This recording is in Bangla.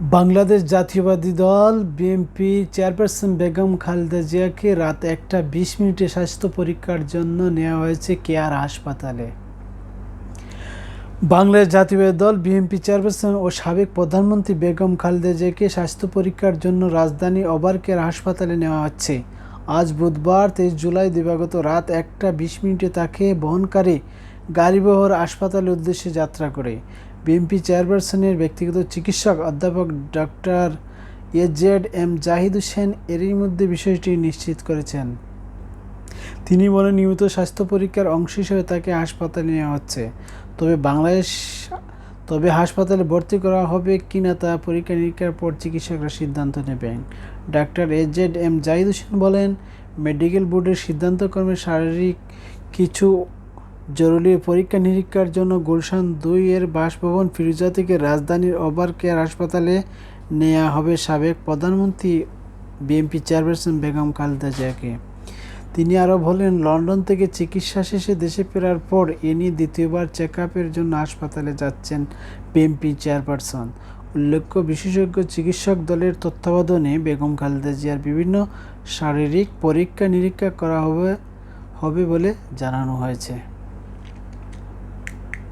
বাংলাদেশ জাতীয়বাদী দল বিএনপি চেয়ারপারসন বেগম খালেদা জিয়াকে রাত একটা বিশ মিনিটে স্বাস্থ্য পরীক্ষার জন্য নেওয়া হয়েছে কেয়ার হাসপাতালে। বাংলাদেশ জাতীয়বাদী দল বিএনপি চেয়ারপারসন ও সাবেক প্রধানমন্ত্রী বেগম খালেদা জিয়াকে স্বাস্থ্য পরীক্ষার জন্য রাজধানী ওভার কেয়ার হাসপাতালে নেওয়া হচ্ছে। আজ বুধবার তেইশ জুলাই দিবাগত রাত একটা বিশ মিনিটে তাকে বহনকারী গাড়িবহর হাসপাতালের উদ্দেশ্যে যাত্রা করে। বিএনপি চেয়ারপারসনের ব্যক্তিগত চিকিৎসক অধ্যাপক doctor A Z M Zahid Hossain এরই মধ্যে বিষয়টি নিশ্চিত করেছেন। তিনি বলেন, নিয়মিত স্বাস্থ্য পরীক্ষার অংশ হিসেবে তাকে হাসপাতালে নেওয়া হচ্ছে। তবে বাংলাদেশ, তবে হাসপাতালে ভর্তি করা হবে কিনা তা পরীক্ষা নিরীক্ষার পর চিকিৎসকরা সিদ্ধান্ত নেবেন। Doctor A Z M Zahid Hossain বলেন, মেডিকেল বোর্ডের সিদ্ধান্তকর্মে শারীরিক কিছু জরুরি পরীক্ষা নিরীক্ষার জন্য গুলশান দুই এর বাসভবন ফিরোজা থেকে রাজধানীর ওভার কেয়ার হাসপাতালে নেওয়া হবে সাবেক প্রধানমন্ত্রী বিএনপি চেয়ারপারসন বেগম খালেদা জিয়াকে। তিনি আরও বলেন, লন্ডন থেকে চিকিৎসা শেষে দেশে ফেরার পর এ নিয়ে দ্বিতীয়বার চেক জন্য হাসপাতালে যাচ্ছেন বিএনপি চেয়ারপারসন। উল্লেখ্য, বিশেষজ্ঞ চিকিৎসক দলের তত্ত্বাবধানে বেগম খালেদা জিয়ার বিভিন্ন শারীরিক পরীক্ষা নিরীক্ষা করা হবে হবে বলে জানানো হয়েছে।